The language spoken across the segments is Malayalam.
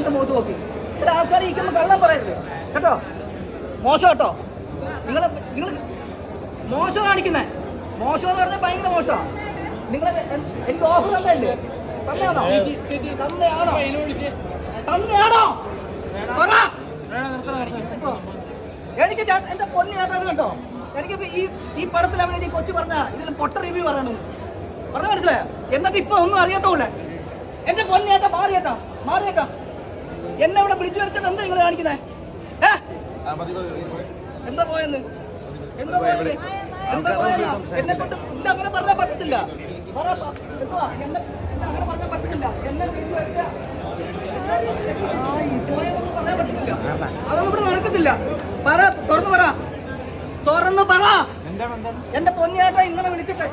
എന്റെ മുഖത്ത് നോക്കി. ഇത്ര ആൾക്കാർ ഇരിക്കുമ്പോൾ കള്ളം പറയരുത്. കേട്ടോ? മോശം കേട്ടോ? നിങ്ങൾ നിങ്ങൾ മോശം കാണിക്കുന്നേ. മോശം എന്ന് പറഞ്ഞാൽ ഭയങ്കര മോശമാണ് നിങ്ങൾ എനിക്ക് ഓഫർ തന്നല്ലേ? എനിക്ക് എന്റെ പൊന്നു ചേട്ടൻ കേട്ടോ എനിക്ക് ഈ ഈ പടത്തിൽ അവനെ കൊച്ചു പറഞ്ഞ ഇതിൽ പൊട്ട റിവ്യൂ പറയണു. പറഞ്ഞ മനസ്സിലായോ? എന്നിട്ട് ഇപ്പൊ ഒന്നും അറിയാത്തോളെ എന്റെ പൊന്നു ചേട്ടാ മാറി മാറിയേട്ടാ മാറി ചേട്ടാ. എന്നെ ഇവിടെ വിളിച്ചു വരുത്തിട്ട് എന്താ നിങ്ങൾ കാണിക്കുന്നേ? എന്താ പോയെന്ന്? എന്താ പോയത് എന്താ പോയെന്നാ? എന്നെ കൊണ്ട് അങ്ങനെ പറഞ്ഞാൽ അങ്ങനെ എന്നെ വിളിച്ചു പറയാൻ പറ്റത്തില്ല. അതൊന്നും ഇവിടെ നടക്കത്തില്ല. പറ തുറന്നു പറ. തുറന്നു പറ. എന്റെ പൊന്നിയേട്ട ഇന്നലെ വിളിച്ചിട്ട്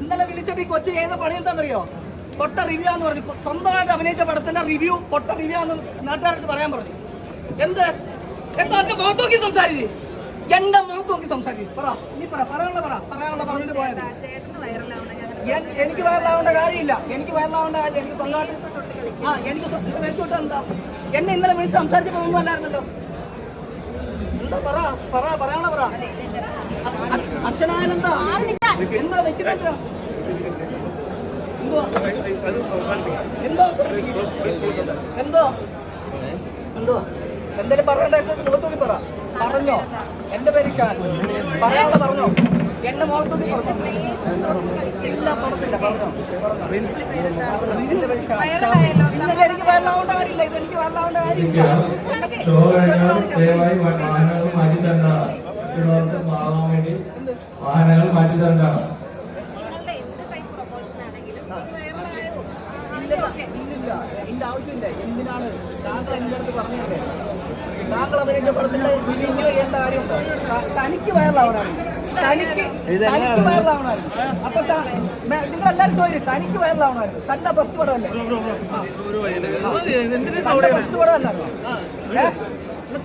ഇന്നലെ വിളിച്ചിട്ട് ഈ കൊച്ചു ചെയ്ത പണി എന്താണെന്നറിയോ പൊട്ട റിവ്യൂ എന്ന് പറഞ്ഞു. സ്വന്തമായിട്ട് അഭിനയിച്ച പടത്തിന്റെ റിവ്യൂ പൊട്ട റിവ്യൂ എന്ന് നാട്ടുകാർക്ക് പറയാൻ പറഞ്ഞു. എന്ത്? എന്താ എന്റെ മുഖത്ത് നോക്കി സംസാരിച്ചു എന്റെ മുഖത്ത് നോക്കി സംസാരിച്ചു പറ നീ പറ പറയാനുള്ള പറ പറയാനുള്ള പറഞ്ഞിട്ട് പോയത്. എനിക്ക് വയറിലാവേണ്ട കാര്യമില്ല. എനിക്ക് വയറിലാവേണ്ട കാര്യം എനിക്ക് സ്വന്തമായിട്ട് ആ എനിക്ക് വെച്ചോട്ട് എന്താ? എന്നെ ഇന്നലെ വിളിച്ച് സംസാരിച്ചപ്പോ ഒന്നും അല്ലായിരുന്നല്ലോ. എന്താ പറ പറ പറയാനുള്ള പറ. അച്ഛനായാലെന്താ എന്താ നിൽക്കുന്നില്ല എന്തോ? പറ. പറഞ്ഞോ. എന്റെ പേര് ഷാൻ പറയാനുള്ള പറഞ്ഞോ. എന്റെ പറഞ്ഞോ. ഇല്ല പറഞ്ഞില്ല പറഞ്ഞോ. ഇന്നലെ എനിക്ക് കാര്യമില്ല. ഇത് എനിക്ക് കാര്യമില്ല. വാഹനങ്ങൾ മാറ്റി ആവാൻ വാഹനങ്ങൾ മാറ്റി തരേണ്ടതാണ് നിങ്ങളുടെ എന്ത് ടൈപ്പ് പ്രൊമോഷൻ ആണെങ്കിലും ഇത് വൈറലായോ ഇല്ലില്ല, ഇല്ലില്ല. എന്റെ താങ്കൾ എന്റെ അടുത്ത് പറഞ്ഞതല്ലേ താങ്കൾ അഭിനയിച്ച പടത്തിന്റെ ഇങ്ങനെ ചെയ്യേണ്ട കാര്യമുണ്ടോ? തനിക്ക് വയറിലാവണമായിരുന്നു തനിക്ക് തനിക്ക് വയറിലാവണമായിരുന്നു അപ്പൊ നിങ്ങൾ എല്ലാവരും ചോദിച്ചു തനിക്ക് വയറിലാവണമായിരുന്നു തന്റെ ബസ് പടമല്ലേ തന്റെ ഫസ്റ്റ് പടമല്ലായിരുന്നോ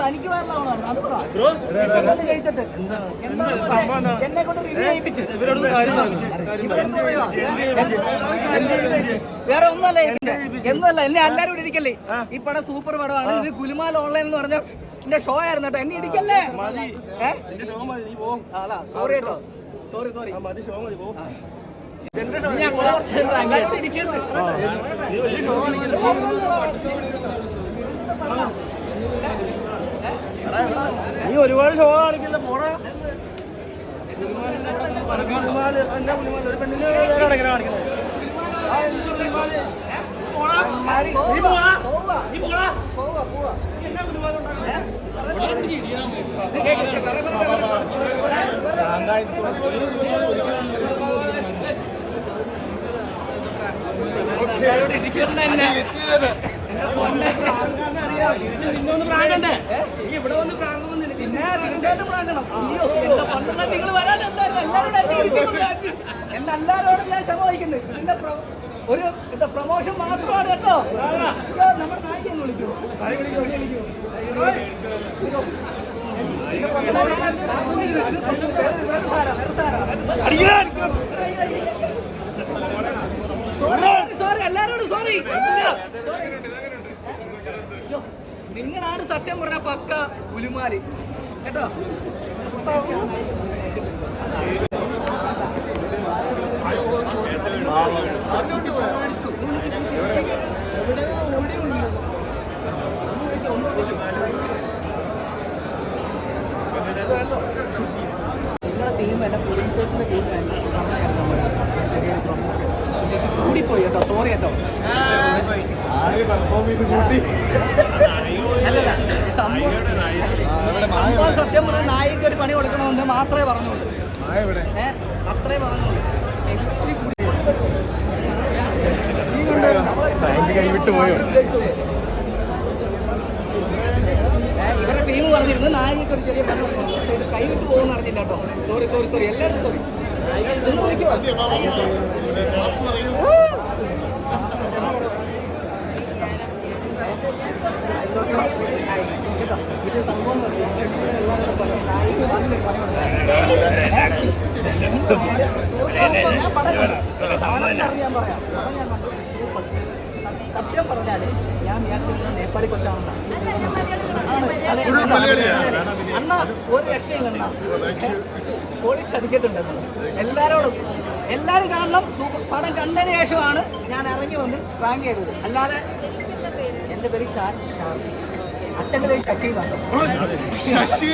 തനിക്ക് എന്നെ കൊണ്ട് റിവ്യൂ ചെയ്യിപ്പിച്ച്. വേറെ ഒന്നല്ല എന്നല്ല എന്നെ എല്ലാരും ഇവിടെ ഇരിക്കല്ലേ ഈ പടം സൂപ്പർ പടമാണ്. ഇത് കുലുമാൽ ഓൺലൈൻ എന്ന് പറഞ്ഞ എന്റെ ഷോ ആയിരുന്നു കേട്ടോ. എന്നെ ഇടിക്കല്ലേ? അല്ല? സോറി കേട്ടോ സോറി സോറി ഞാൻ. നീ ഒരുപാട് ഷോ കാണിക്കില്ല. പോടാ ഇവിടെ വന്ന് കാണുന്നു പിന്നെ തീർച്ചയായിട്ടും പ്രാങ്കണം അയ്യോ എന്റെ പണ്ടുള്ള നിങ്ങൾ വരാൻ എന്തായിരുന്നു? എല്ലാവരും എന്നെ. എല്ലാവരോടും ഞാൻ ക്ഷമ വഹിക്കുന്നത് ഇതിന്റെ ഒരു ഇത് പ്രൊമോഷൻ മാത്രമാണ് കേട്ടോ. നമ്മുടെ നായിക എന്ന് വിളിക്കൂ. വിളിക്കൂ, വിളിക്കൂ. സോറി എല്ലാരോടും സോറി നിങ്ങളാണ് സത്യം പറഞ്ഞ പക്ക പുലിമാലി കേട്ടോ? നിങ്ങളുടെ ടീം അല്ല പോലീസേഴ്സിന്റെ ടീം ചെറിയൊരു പ്രൊമോഷൻ കൂടിപ്പോയി കേട്ടോ സോറി കേട്ടോ. അല്ലല്ല സംഭവം സംഭവം സത്യം പറഞ്ഞാൽ നായിക ഒരു പണി കൊടുക്കണമെന്ന് മാത്രമേ പറഞ്ഞുള്ളൂ. അത്രേ പറഞ്ഞുള്ളൂ. ഇവരുടെ ടീം പറഞ്ഞിരുന്നു നായികക്ക് ഒരു ചെറിയ പണി കൊടുക്കണം. പക്ഷേ ഇത് കൈവിട്ട് പോകുന്ന നടന്നില്ല കേട്ടോ. സോറി സോറി സോറി എല്ലാവരും സോറി ഒന്ന് വിളിക്കുമോ എല്ലാവരും. സത്യം പറഞ്ഞാൽ ഞാൻ വിചാരിച്ചിരുന്ന നേപ്പാളി കൊച്ചാണെന്നാ അല്ല ഞാൻ ആണ്. അതെ, മലയാളം അതെ, അതെ, അതെ. അണ്ണ ഒരു രക്ഷയില്ല അണ്ണ എല്ലാരോടും എല്ലാരും കാണണം സൂപ്പർ പടം കണ്ടതിന് ശേഷമാണ് ഞാൻ ഇറങ്ങി വന്ന് റാങ്ക് ചെയ്തത് അല്ലാതെ ശരിക്കും പേര് ഷാൻ ചാർലി അച്ഛന്റെ പേര് ശശി എന്നാണ്. ശശി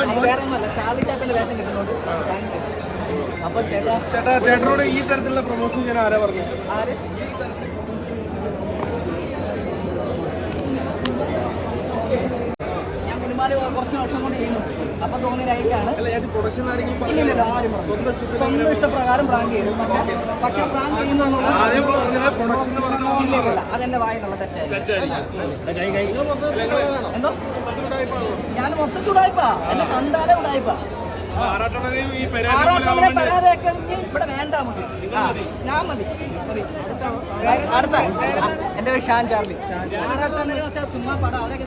അത് വേറെ ഒന്നല്ല ചാർലി ചാപ്പന്റെ വേഷം കിട്ടുന്നുണ്ട്. അപ്പൊ ചേട്ടാ ചേട്ടാ ചേട്ടനോട് ഈ തരത്തിലുള്ള പ്രൊമോഷൻ ഞാൻ ആരാ പറഞ്ഞു ആര്? ഞാൻ കുറച്ച് വർഷം കൊണ്ട് ചെയ്യുന്നുണ്ട് അപ്പൊ തോന്നിയതായിട്ടാണ്. സ്വന്തം ഇഷ്ടപ്രകാരം പ്രാങ്ക് ചെയ്തു. പക്ഷെ പക്ഷെ പ്രാങ്ക് ഇല്ല അതെന്റെ വായിന്നുള്ള തെറ്റായി എന്തോ? ഞാൻ മൊത്തത്തിൽ ഉടായിപ്പാ എന്നെ കണ്ടാലേ ഉടായിപ്പാ ആറാട്ടണനെ പരാതിയാക്കുമെങ്കിൽ ഇവിടെ വേണ്ട മതി. ഞാൻ മതി. മതി. അടുത്ത എന്റെ പേര് ഷാൻ ചാർലി. ആറാട്ടണനെ ചുമ്മാ പടം. അവരൊക്കെ